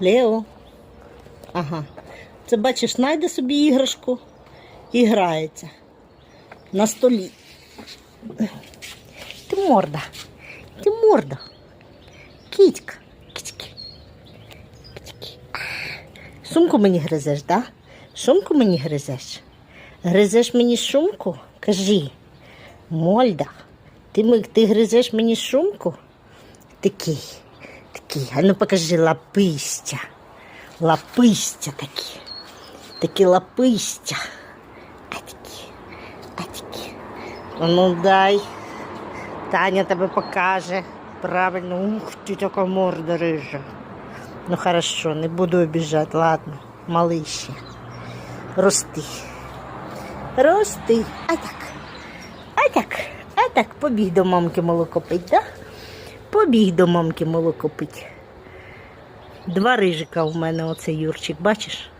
Лео. Ага. Це бачиш, знайде собі іграшку і грається на столі. Ти морда. Ти морда. Кітька. Кітьки. Кітьки. Сумку мені гризеш, так? Да? Сумку мені гризеш? Гризеш мені сумку? Кажи. Мольда, ти, ти гризеш мені сумку? Такий, такий. А ну покажи лапистя. Лапистя такі. Такі лапистя. А такі, а такі. Ну дай. Таня тебе покаже. Правильно, ух ти така морда рижа. Ну хорошо, не буду обіжати, ладно, малий ще. Рости. Рости. А так. А так, а так, побіг до мамки молоко пить, так? Побіг до мамки молоко пить. Два рижика в мене оце Юрчик, бачиш?